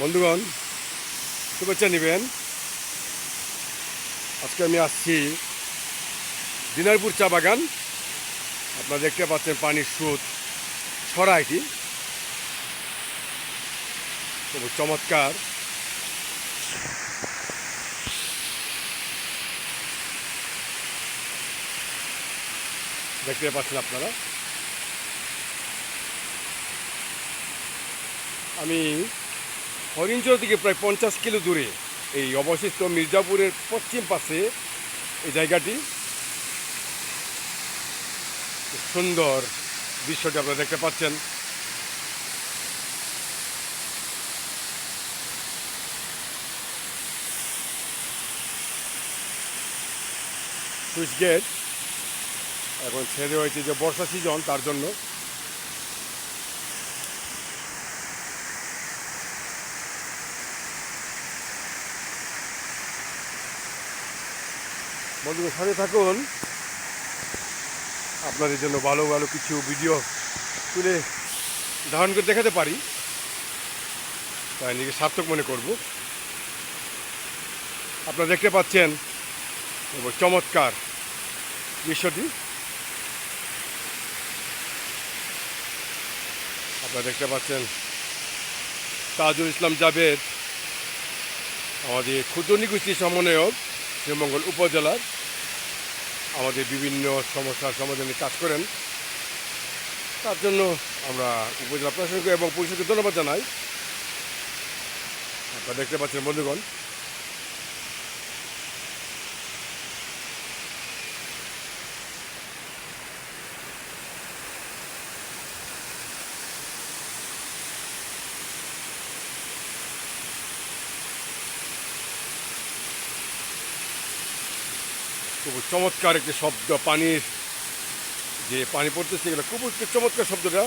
বন্ধুগণ, শুভেচ্ছা নেবেন। আজকে আমি আসছি দিনারপুর চা বাগান। আপনারা দেখতে পাচ্ছেন পানির স্রোত ছড়া এটি। খুব চমৎকার। দেখতে পাচ্ছেন আপনারা। আমি হরিণচর থেকে প্রায় পঞ্চাশ কিলো দূরে এই অবশিষ্ট মির্জাপুরের পশ্চিম পাশে এই জায়গাটি। সুন্দর দৃশ্যটি আপনারা দেখতে পাচ্ছেন। সুইচ গেট এখন ছেড়ে হয়েছে যে বর্ষা সিজন, তার জন্য। বন্ধুদের সাথে থাকুন। আপনাদের জন্য ভালো ভালো কিছু ভিডিও তুলে ধারণ করে দেখাতে পারি। তাই নিজেকে সার্থক মনে করব। আপনারা দেখতে পাচ্ছেন, এবং চমৎকার দৃশ্যটি। আপনারা দেখতে পাচ্ছেন, তাজুল ইসলাম জাভেদ আমাদের ক্ষুদ্র নিগোষ্ঠী সমন্বয়ক শ্রীমঙ্গল উপজেলার আমাদের বিভিন্ন সমস্যার সমাধানে কাজ করেন। তার জন্য আমরা উপজেলা প্রশাসনকে এবং পরিষদকে ধন্যবাদ জানাই। আপনারা দেখতে পাচ্ছেন বন্ধুগণ খুব চমৎকার একটি শব্দ, পানির যে পানি পড়তেছে এগুলো খুব চমৎকার শব্দটা।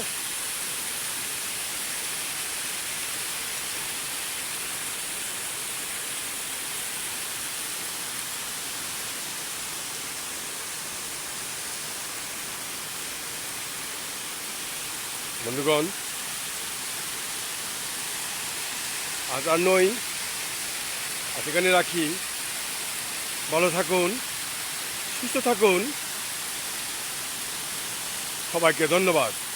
বন্ধুগণ, আজ আর নই, আজ এখানে রাখি। ভালো থাকুন। সুস্থ থাকুন। সবাইকে ধন্যবাদ।